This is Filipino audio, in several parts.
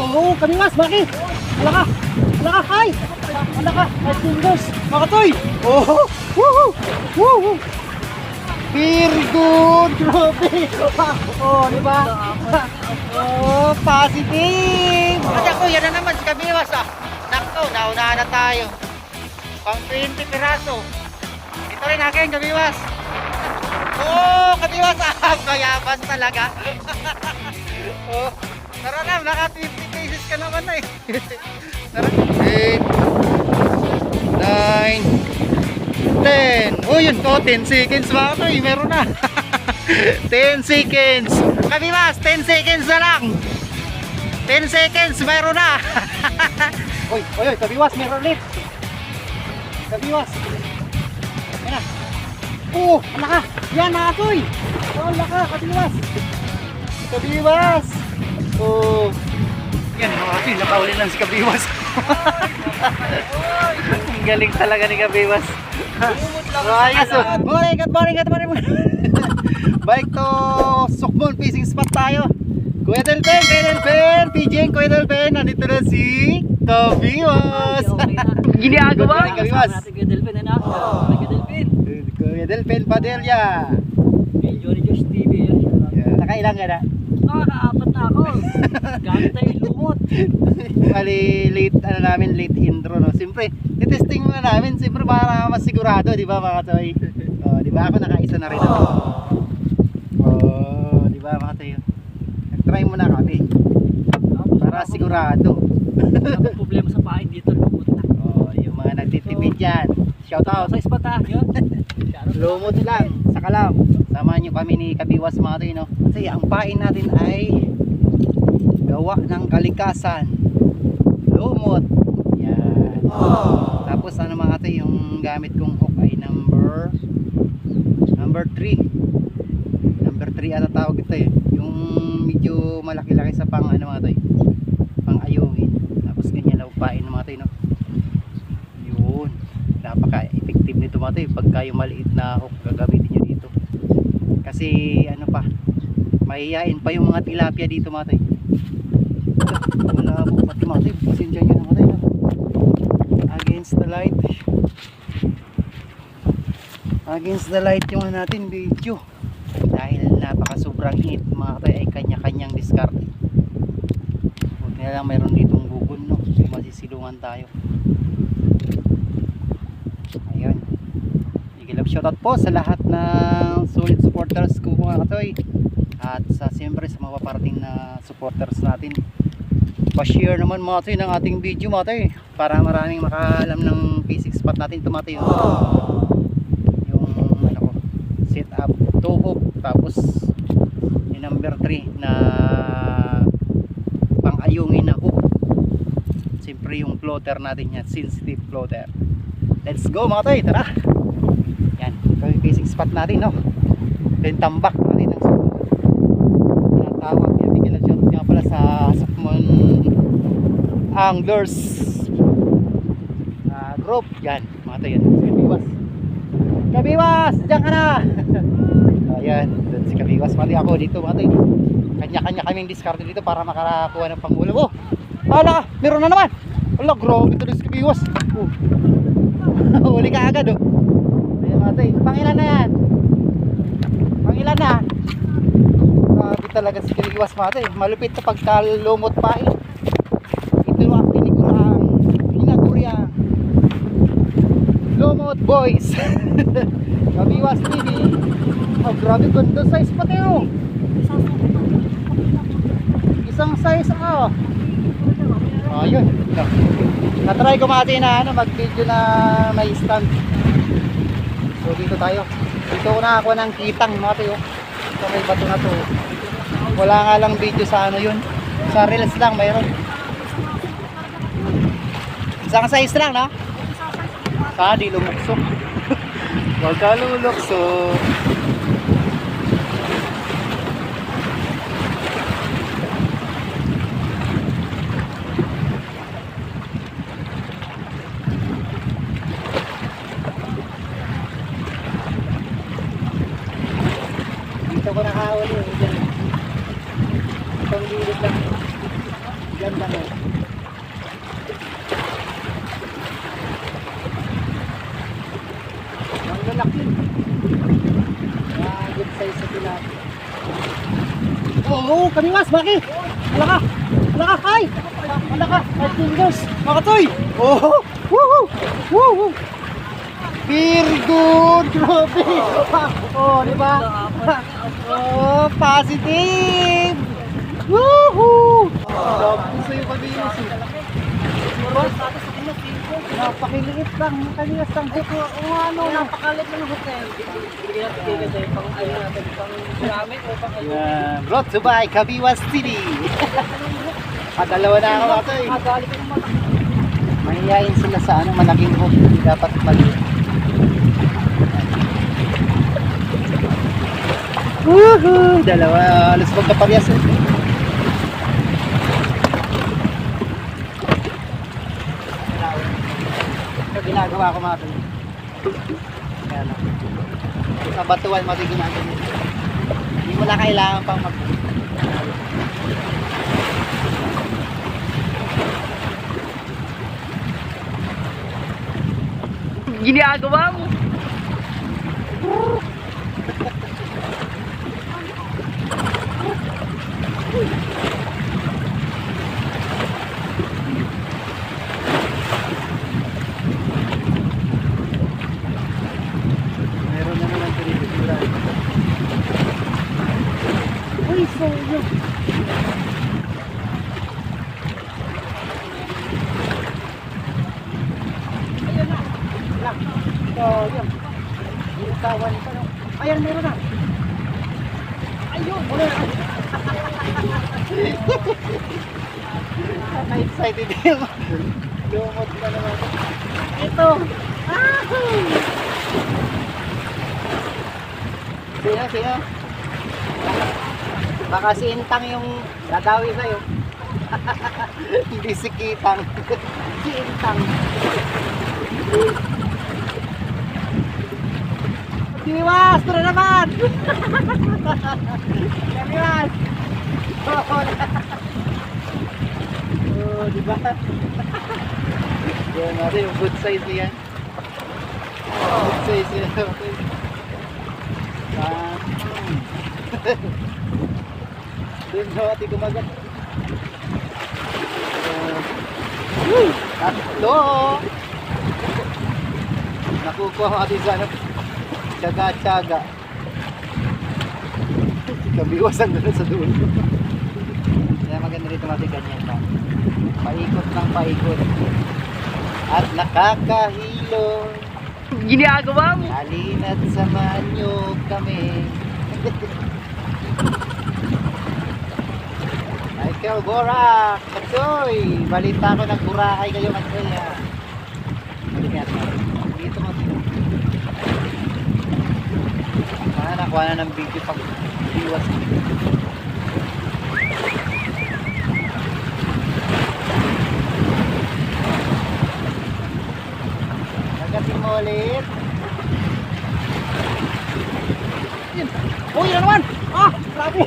Oo, kami mas, bakit? Wala ka! Wala ka, hi! Wala ka, five fingers! Mga toy! Oo! Woohoo! Woohoo! Very good! Grabe! Oh, di ba? Oh, positive! At ako, yan na naman si Kabiwas ah. Nakto, naunahan na tayo. Pang 20 piraso. Ito rin akin, Kabiwas. Oo, oh, Kabiwas ah. Kayabas talaga. oh, tara na, naka 50 cases ka naman na eh. tara. 8, 9, 10. Oh, yun po, 10 seconds to eh. Meron na. 10 seconds. Kabiwas, 10 seconds na lang. 10 seconds, mayroon na. Oy, oy, oy, kabiwas, meron ulit. Kabiwas. Yan na. Oo, ala ka. Yan, nakasoy. Oh, ala ka, kabiwas. Kabiwas. Oh. Yan, mga kasi nakauli lang si Kabiwas. Ang galing talaga ni Kabiwas. Ayos. oh. Morning, good morning, good morning. Bike to Sukmon Fishing Spot tayo. Kuya Delpen, Kuya Delpen, PJ, Kuya Delpen, nandito na si Kabiwas. Ginagawa. Good morning, Kabiwas. Natin kay Delphin, ano? Kay Delphin. Kuya Delpen Padilla. Kay Johnny Josh TV. yan. Nakailang ka na? Nakakaapat na ako. Gamit tayo yung lumot. Bali, late, ano namin, late intro, no? Siyempre, titesting muna namin, siyempre para masigurado, di ba mga toy? Oh, di ba ako nakaisa na rin ako. Oh, di ba mga toy? Nag-try muna kami, para sigurado. Ang problema sa pahay dito, lumot na. Oh, yung mga nagtitipid dyan, shout out. Sa spot ha, yun. Lumot lang, sa kalam. Samahan nyo kami ni Kabiwas mga toy, no? Kasi ang pain natin ay gawa ng kalikasan. Lumot. Yan. Tapos ano mga toy, yung gamit kong hook ay number number 3. Number 3 ata tawag ito eh. Yung medyo malaki-laki sa pang ano mga toy. Pang ayungin. Tapos ganyan lang pain mga toy, no? Yun. Napaka-effective nito mga toy. Pagka yung maliit na hook dito. Kasi ano pa, mahihain pa yung mga tilapia dito mga. Wala po pati mga toy. Pasensya nyo na mga toy. Against the light. Against the light yung ano natin video. Dahil napaka sobrang init mga toy ay kanya-kanyang discard. Huwag na lang mayroon ditong gugon no. Masisilungan tayo. Ayun. Love shoutout po sa lahat ng solid supporters ko mga katoy. At sa siyempre sa mga paparating na supporters natin. Pa-share naman mga katoy ng ating video mga katoy. Para maraming makaalam ng basic spot natin ito mga katoy. Yung ano ko, set up two hook tapos yung number 3 na pang-ayungin na hook. Siyempre yung floater natin yan, sensitive floater. Let's go mga toy, tara! Yan, basic spot natin, no? Yung tambak natin ng Sukmon. Ang tawag, bigyan lang shoutout nga pala sa Sukmon Anglers ah, group. Yan, mga toy, yan, si Kabiwas. Kabiwas, diyan ka na! Ayan, doon si Kabiwas. Pati ako dito, mga toy. Kanya-kanya kaming discard dito para makakakuha ng pangulam. Oh, hala ka, meron na naman! Wala, grabe ito si Kabiwas. Oh. Huli ka agad oh. Tay. Pangilan na yan? Pangilan na? Grabe talaga si Kiliwas mga tay. Malupit sa pagkalumot pa eh. Ito yung tinigurang hinagurya. Lumot boys. Kabiwas TV. Oh, grabe ganda size pati oh. Isang size ah. Oh, yun. Na-try ko mati na ano, mag-video na may stand. So dito tayo. Dito ko nakakuha ng kitang mga tayo. Sa may bato na to. Wala nga lang video sa ano yun. Sa reels lang mayroon. Isang size lang, no? Sana di lumukso. Huwag ka lulukso. Dito ko nakahuli. Itong gilid lang. Ganda mo. Ang lalaki. Ah, good size sa tilapia. Mas, Maki. Wala ka. Wala ka, ay. Wala. Five fingers. Makatoy. Oh, woohoo. Woohoo. Very good. Grabe. Oh, di ba? Oh, positive. Woohoo. Ko sa'yo kami yun. Diba? Napakiliit lang. Kanilas lang. Kung ano, Napakalit ng hotel. Bigyan natin kayo kasi pang ano natin, pang marami o pang. Yan. Brought to by Kabiwas City. Padalawa na ako ito eh. Magali ko naman. Mahihayin sila sa ano, malaking hook. Hindi dapat maliit. Woohoo! Dalawa. Alas magkaparyas eh. Ginagawa ko mga tol. Kaya lang. Sa batuan ito ginagawa. Hindi mo na kailangan pang mag... Ginagawa mo. Meron na naman pinipigura. Uy, soyo. Ayun na. Lang. Soyo. Ikawan pa no. Ayan, meron na. Ayun, wala na. Na-excited yung lumot na naman. Ito. Ahoo! Sino, sino? Baka si Intang yung dadawi sa'yo. Hindi si Kitang. si Intang. Diwas! Na naman! Diwas! Oo. oh, di ba? Yan natin yung good size niyan. Good size niya. Ah. Doon sa ati kumagat. Tatlo. Nakukuha ko ati sa ano. Tsaga-tsaga. Kabiwasan doon sa dulo. Kaya maganda rito mati ganyan pa. Paikot ng paikot. At nakakahilo. Ginagawa mo. Halina't samahan nyo kami. Michael Borak, Katsoy. Balita ko ng Boracay kayo, Katsoy. Ha? Balik natin. Dito mo. Sana nakuha na ng video pag iwas. Nagatin mo ulit. Uy, yan naman! Ah! Grabe!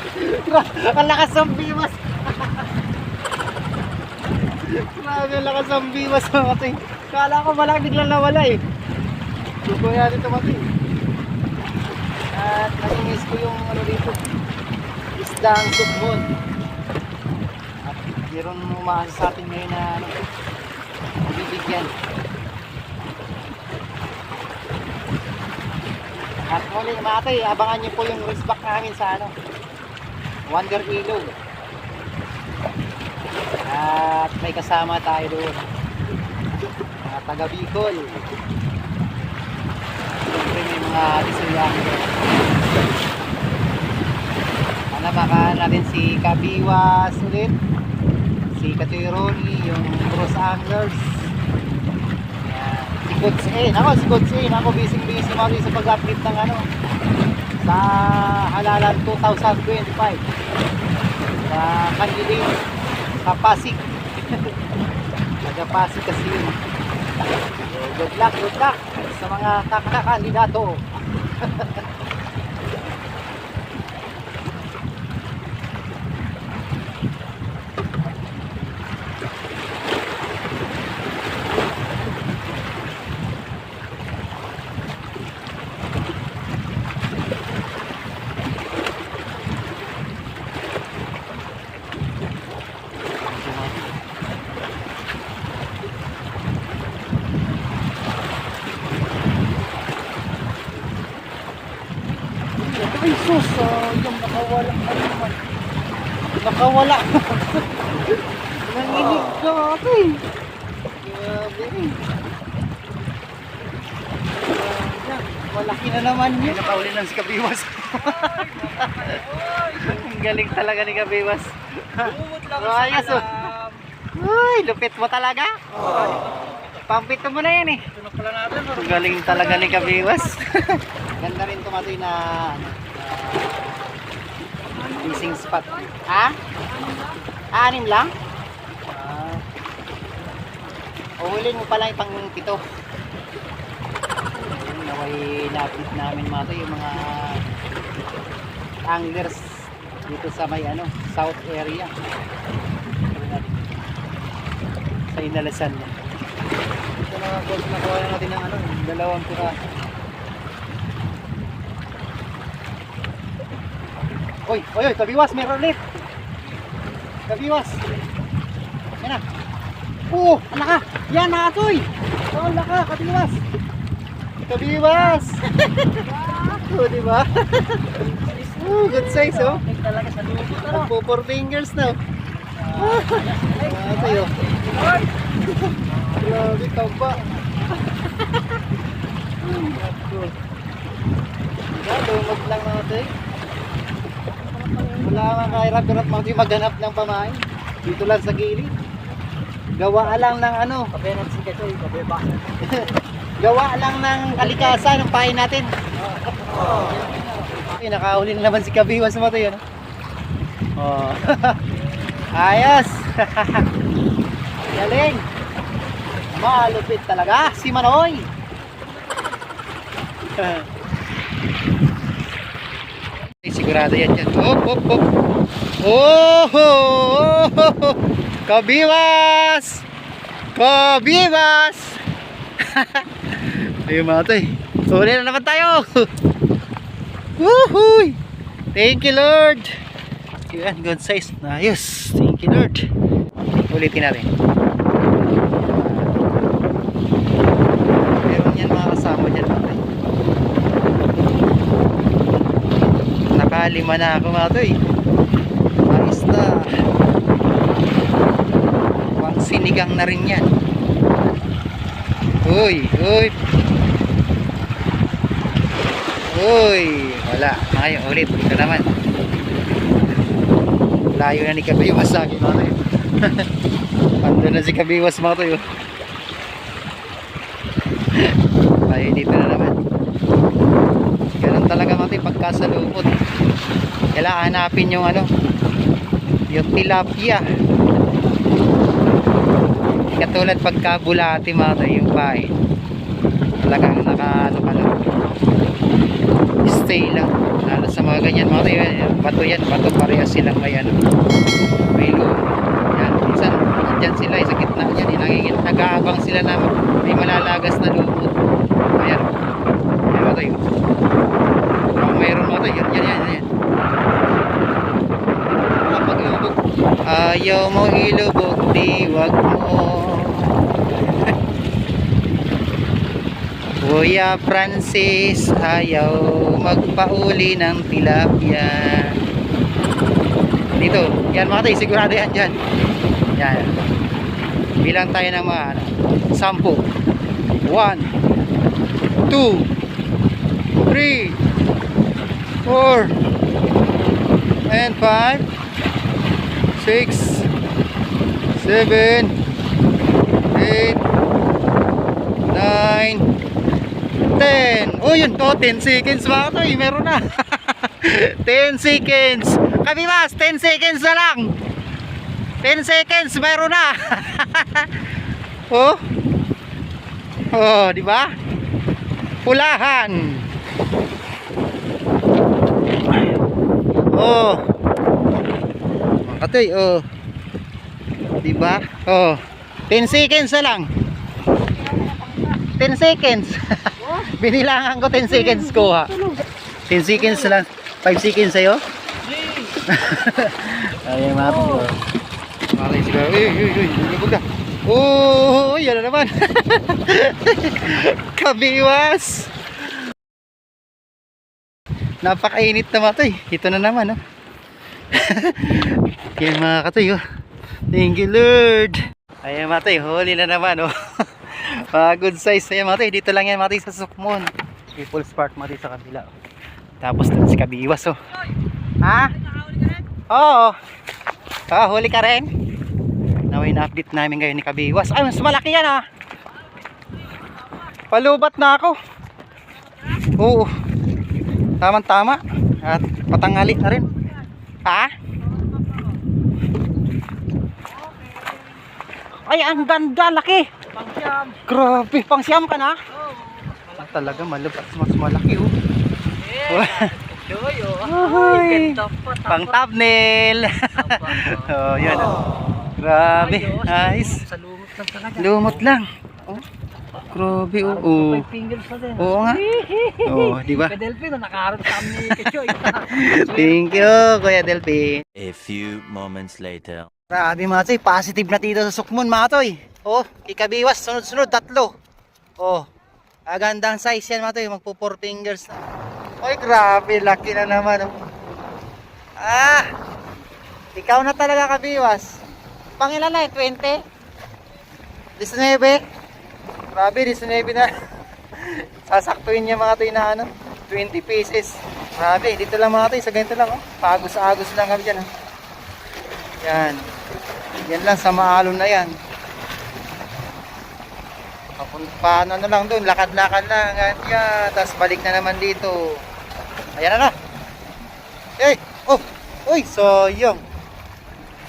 Ang lakas ng biwas! Grabe, ang lakas ng biwas mga ting. Kala ko malang biglang nawala eh. Tutuya dito mati. At nangingis ko yung ano dito. Isdang sukbon. At meron umaasa sa atin ngayon na ano, bibigyan. At muli mga abangan niyo po yung race back namin sa ano, Wonder Ilog. At may kasama tayo doon. Mga taga Bicol. Siyempre may mga disuyang doon. Panamakaan natin si Kabiwas ulit. Si Katoy Ronnie, yung Cross Anglers. Si Coach A. Nako, si Coach A. Nako, busy-busy rin sa pag-update ng ano. Sa halalan 2025. Sa candidate. Sa Pasig. Taga Pasig kasi yun. So, good luck, good luck sa mga kakakandidato. sayang nakawala ka naman. Nakawala. Nanginig ka ate. Grabe. Malaki na naman yun. Nakauli lang si Kabiwas. Ang galing talaga ni Kabiwas. Lumot lang sa oh. Uy, lupit mo talaga. Pampito mo na yan eh. Natin. Ang galing talaga ni Kabiwas. Ganda rin tumatoy na ano, fishing spot. Ha? Anim lang? Ah. Uhulin mo pala yung pang pito. Naway na-update namin mga to yung mga anglers dito sa may ano, south area. Sa inalasan. Ito na boss nakuha na natin ng ano, dalawang pira. Oy, oy, oy, kabiwas, meron ulit. Kabiwas. Yan na. Oo, ala ka. Yan, nakatoy. Oh, ala ka, kabiwas. Kabiwas. Oo, di ba? Oh, good size, oh. Lumot. Magpo four fingers na. oh. Ah, tayo. Grabe, tamba. Wala, lumag lang natin. Wala nga kahirap-hirap mga maghanap ng pamain. Dito lang sa gilid. Gawa lang ng ano, Kape ng sikat ko. Kape ba? gawa lang ng kalikasan ng pain natin. Okay, nakahuli na naman si Kabiwas mo to yun. Oh. Ayos. Galing. Malupit talaga si Manoy. Sigurado yan dyan. Hop, hop, hop. Oh, oh, oh, Kabiwas! Kabiwas! Ayun mga tay. Huli na naman tayo. Woohoo! Thank you Lord. Yan, good size. Ayos. Thank you Lord. Ulitin natin. Meron yan mga kasama dyan mga tay. Nakalima na ako mga tay. Ayos na. Sinigang na rin yan. Uy, uy. Uy, wala. Ngayon ulit. Ito naman. Layo na ni Kabiwas sa akin mga na si Kabiwas mga tayo. Tayo dito na naman. Ganun talaga mga tayo pagkasalubot. Kailangan hanapin yung ano, yung tilapia. Katulad pagkabulati mga tayo yung pain. Talagang naka ano ka lang. Stay lang. Lalo sa mga ganyan. Mga tayo bato yan. Bato parehas silang may ano may loom yan. Minsan nandyan sila eh, sa gitna yan eh, nangingin nag-aabang sila na may malalagas na lumot ayan. Ayan mga tayo kung mayroon mga tayo yan yan yan, kapag lubog ayaw mo ilubog di wag mo Kuya Francis ayaw magpauli ng tilapia. Dito, yan mga tayo, sigurado yan dyan. Yan. Bilang tayo ng mga ano, sampu. One, two, three, four, and five, six, seven, eight, nine, 10. Oh, yun to. 10 seconds ba ito? Eh, meron na. 10 seconds. Kami mas, 10 seconds na lang. 10 seconds, meron na. oh. Oh, di ba? Pulahan. Oh. Mga oh. Di ba? Oh. 10 seconds na lang. 10 seconds. Binilangan ko 10 seconds ko ha. 10 seconds na lang. 5 seconds sa'yo? Ay, mga to. Malay siguro. Uy, uy, uy. Na. Oo, yan na naman. Kabiwas. Napakainit na matoy. Ito na naman, oh. Yan mga katoy, oh. Thank you, Lord. Ayan matoy, huli na naman, oh. Mga good size. Ayan matoy, dito lang yan matoy sa Sukmon. People's Park matoy sa kabila. oh. Tapos doon si Kabiwas, oh. Ha? Oo. Ah, huli ka rin. Naway na update namin ngayon ni Kabiwas. Ay, mas malaki yan, ah. Palubat na ako. Oo. Tamang tama. At patangali na rin. Ha? Ay, ang ganda, laki. Pangsyam. Grabe, pang siyam ka na? Oh. Talaga, malubat, mas malaki, oh. Joy, oh. Ay. Pang thumbnail. oh, yan, oh. Grabe, nice. Sa lumot lang talaga. Lumot lang. Oh. Grabe, oh. oh. Five fingers pa din. Oo nga. Oh, di ba? Kadelphi, no, nakaharap sa amin ni Kechoy. Thank you, Kuya Delphin. A few moments later. Grabe mga toy, positive na dito sa Sukmon mga toy. Oh, ikabiwas, sunod-sunod, tatlo. Oh, agandang size yan mga toy, magpo 4 fingers na. Oy, grabe, laki na naman. Oh. Ah, ikaw na talaga kabiwas. Pangilan na eh, 20? 19? Grabe, 19 na. Sasaktuin niya mga toy na ano, 20 pieces. Grabe, dito lang mga toy, sa ganito lang. Oh. Pagos-agos lang kami dyan. Oh. Yan. Yan lang sa maalon na yan. Kapun paano na lang doon, lakad-lakad lang. Ganyan. Tapos balik na naman dito. Ayan na na. Eh, oh, uy, sayang.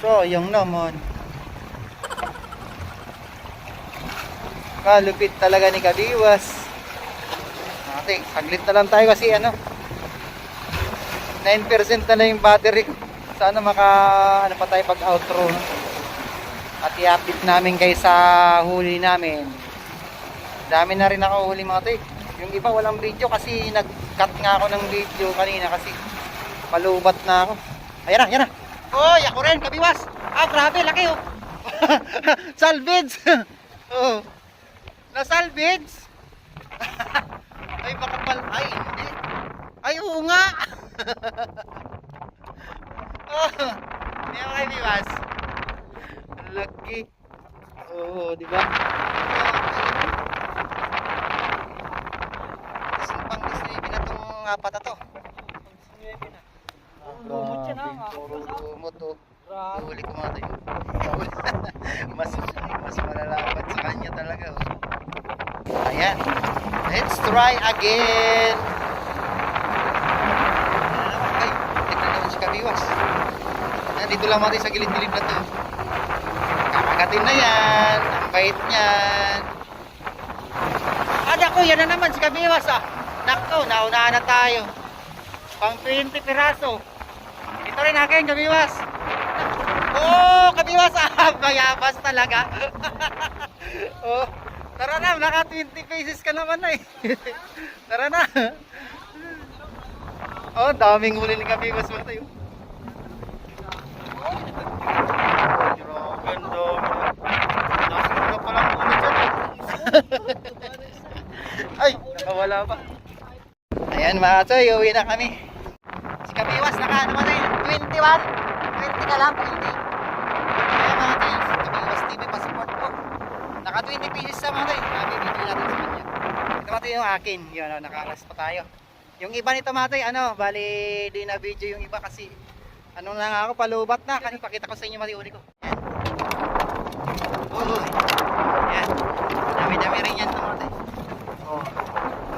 Sayang naman. Kalupit talaga ni Kadiwas. Ate, saglit na lang tayo kasi ano, 9% na lang yung battery ko. Sana maka ano pa tayo pag outro. At i-update namin kayo sa huli namin. Dami na rin ako huli mga tay. Yung iba walang video kasi nag-cut nga ako ng video kanina kasi palubat na ako. Ayan na, ayan na. Oy, ako rin, kabiwas. Ah, grabe, laki oh. salvage. oh. Na-salvage. ay, baka pal... Ay, hindi. Ay, oo nga. Oh, kayo biwas? Ang laki. Oo, di ba? Kasi pang Disney na itong apat na to. lumot ha, mga Puro lumot. Grabe. Huli ko mga tayo. mas, mas malalapat sa kanya talaga. Oh. Ayan. Let's try again. Ay, tignan naman si Kabiwas. Ayan, dito lang natin sa gilid-gilid na to. Kakagatin na yan. Ang bait niyan. Ada ko, yan na naman si Kabiwas ah. Nakto, naunahan na tayo. Pang 20 piraso. Ito rin akin, Kabiwas. Oh, Kabiwas ah. Mayabas talaga. oh. Tara na, naka 20 pesos ka naman na eh. Tara na. Oh, daming huli ni Kabiwas mo tayo. Grabe, ang dami. Nasa na palang huli dyan. Ay, nakawala pa. Ayan mga choy, uwi na kami. Si Kabiwas, naka ano man eh, 21? 20 ka lang, 20. Ayan mga choy, si po. Naka 20 pieces sa mga choy. Sabi, bibili natin sa kanya. Ito mga yung akin. Yun, oh, nakakas pa tayo. Yung iba nito mga choy, ano, bali, di na video yung iba kasi ano na nga ako, palubat na. Kanina pakita ko sa inyo mali uli ko. Ayan. Uy. Ayan. Dami-dami rin yan mga choy. Oh.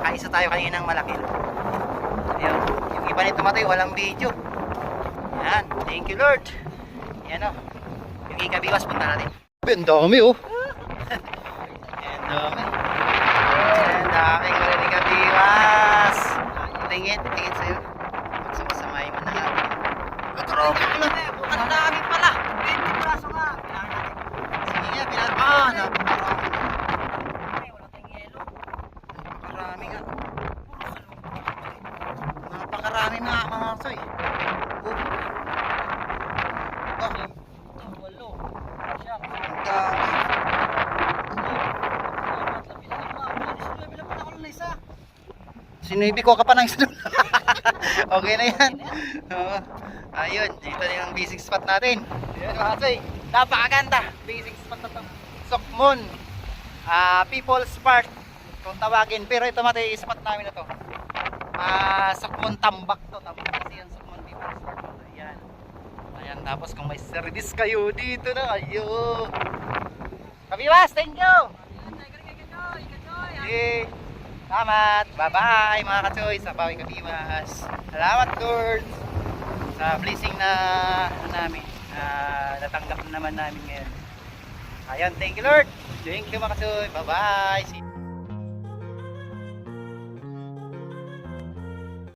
Kaisa tayo kaninang malaki. Ayun. Yung iba nito matay, walang video. Yan. Thank you Lord. Yan o. Yung ikabiwas punta natin. Ang dami oh. Ang dami. Ang dami ko rin ikabiwas. Tingin, tingin sa'yo. Huwag sumasamay mo na natin. Grabe pala. Ang dami pala. 20 piraso nga. Sige nga, pinag... Ah, napakarami. Napakarami nga. Napakarami mga mga soy. Oh. Ah, Walo. Siyam. ang dami. Apat, labi na lima. Wala, di sila, bilang pa na ako ng isa. Sinuibi ko ka pa ng okay na yan. Oo. ayun, dito na yung basic spot natin. Ayun mga kasoy, napakaganda. Basic spot na to. Sokmon. Ah, People's Park. Kung tawagin. Pero ito mati, spot namin na to. Ah, Sokmon Tambak to. Tambak kasi yan Sokmon People's Park. Ayan. Ayan, tapos kung may service kayo dito na kayo. Kabiwas, thank you! Okay. Salamat. Bye-bye mga kachoy sa Pawi Kabiwas. Salamat Lord sa blessing na ano namin. na natanggap na naman namin ngayon. Ayan, thank you Lord. Thank you mga kachoy. Bye-bye.